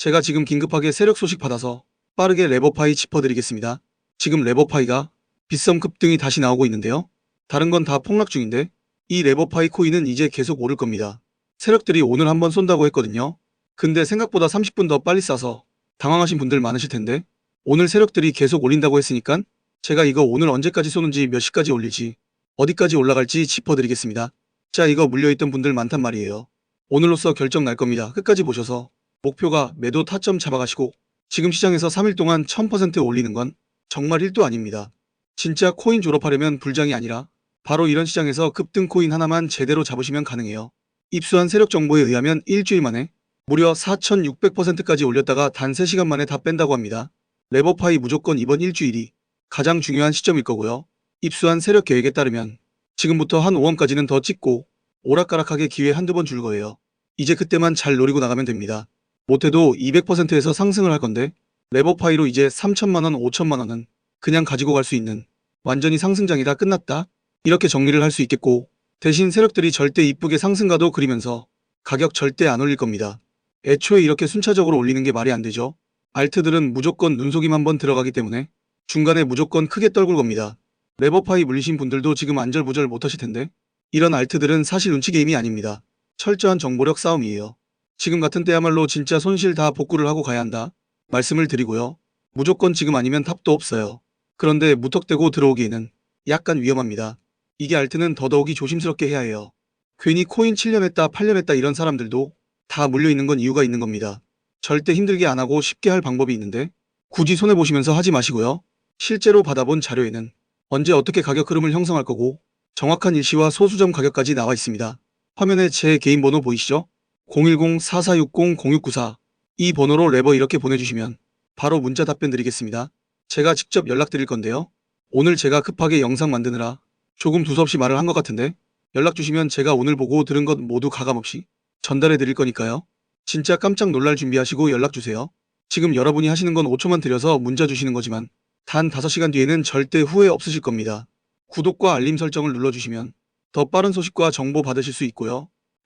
제가 지금 긴급하게 세력 소식 받아서 빠르게 레버파이 짚어드리겠습니다. 지금 레버파이가 빗썸 급등이 다시 나오고 있는데요. 다른 건 다 폭락 중인데 이 레버파이 코인은 이제 계속 오를 겁니다. 세력들이 오늘 한번 쏜다고 했거든요. 근데 생각보다 30분 더 빨리 싸서 당황하신 분들 많으실 텐데 오늘 세력들이 계속 올린다고 했으니까 제가 이거 오늘 언제까지 쏘는지 몇 시까지 올릴지 어디까지 올라갈지 짚어드리겠습니다. 자 이거 물려있던 분들 많단 말이에요. 오늘로써 결정 날 겁니다. 끝까지 보셔서 목표가 매도 타점 잡아가시고 지금 시장에서 3일 동안 1000% 올리는 건 정말 1도 아닙니다. 진짜 코인 졸업하려면 불장이 아니라 바로 이런 시장에서 급등 코인 하나만 제대로 잡으시면 가능해요. 입수한 세력 정보에 의하면 일주일 만에 무려 4600%까지 올렸다가 단 3시간 만에 다 뺀다고 합니다. 레버파이 무조건 이번 일주일이 가장 중요한 시점일 거고요. 입수한 세력 계획에 따르면 지금부터 한 5원까지는 더 찍고 오락가락하게 기회 한두 번 줄 거예요. 이제 그때만 잘 노리고 나가면 됩니다. 못해도 200%에서 상승을 할 건데 레버파이로 이제 3천만원, 5천만원은 그냥 가지고 갈 수 있는 완전히 상승장이 다 끝났다. 이렇게 정리를 할 수 있겠고 대신 세력들이 절대 이쁘게 상승가도 그리면서 가격 절대 안 올릴 겁니다. 애초에 이렇게 순차적으로 올리는 게 말이 안 되죠. 알트들은 무조건 눈속임 한번 들어가기 때문에 중간에 무조건 크게 떨굴 겁니다. 레버파이 물리신 분들도 지금 안절부절 못하실 텐데 이런 알트들은 사실 눈치 게임이 아닙니다. 철저한 정보력 싸움이에요. 지금 같은 때야말로 진짜 손실 다 복구를 하고 가야 한다. 말씀을 드리고요. 무조건 지금 아니면 탑도 없어요. 그런데 무턱대고 들어오기에는 약간 위험합니다. 이게 알트는 더더욱이 조심스럽게 해야 해요. 괜히 코인 7년 했다 8년 했다 이런 사람들도 다 물려있는 건 이유가 있는 겁니다. 절대 힘들게 안 하고 쉽게 할 방법이 있는데 굳이 손해보시면서 하지 마시고요. 실제로 받아본 자료에는 언제 어떻게 가격 흐름을 형성할 거고 정확한 일시와 소수점 가격까지 나와 있습니다. 화면에 제 개인 번호 보이시죠? 010-4460-0694 이 번호로 레버 이렇게 보내주시면 바로 문자 답변 드리겠습니다. 제가 직접 연락드릴 건데요. 오늘 제가 급하게 영상 만드느라 조금 두서없이 말을 한 것 같은데 연락 주시면 제가 오늘 보고 들은 것 모두 가감없이 전달해 드릴 거니까요. 진짜 깜짝 놀랄 준비하시고 연락 주세요. 지금 여러분이 하시는 건 5초만 들여서 문자 주시는 거지만 단 5시간 뒤에는 절대 후회 없으실 겁니다. 구독과 알림 설정을 눌러주시면 더 빠른 소식과 정보 받으실 수 있고요.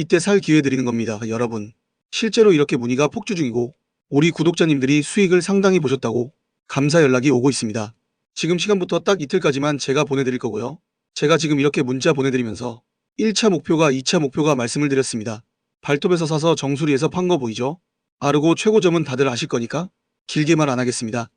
이때 살 기회 드리는 겁니다. 여러분. 실제로 이렇게 문의가 폭주 중이고 우리 구독자님들이 수익을 상당히 보셨다고 감사 연락이 오고 있습니다. 지금 시간부터 딱 이틀까지만 제가 보내드릴 거고요. 제가 지금 이렇게 문자 보내드리면서 1차 목표가 2차 목표가 말씀을 드렸습니다. 발톱에서 사서 정수리에서 판 거 보이죠? 아르고 최고점은 다들 아실 거니까 길게 말 안 하겠습니다.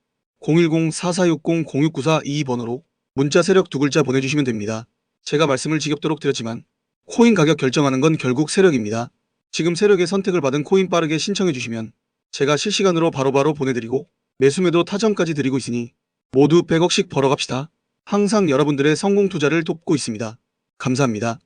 010-4460-0694이 번호로 문자 세력 두 글자 보내주시면 됩니다. 제가 말씀을 지겹도록 드렸지만 코인 가격 결정하는 건 결국 세력입니다. 지금 세력의 선택을 받은 코인 빠르게 신청해 주시면 제가 실시간으로 바로 바로 보내드리고 매수매도 타점까지 드리고 있으니 모두 100억씩 벌어갑시다. 항상 여러분들의 성공 투자를 돕고 있습니다. 감사합니다.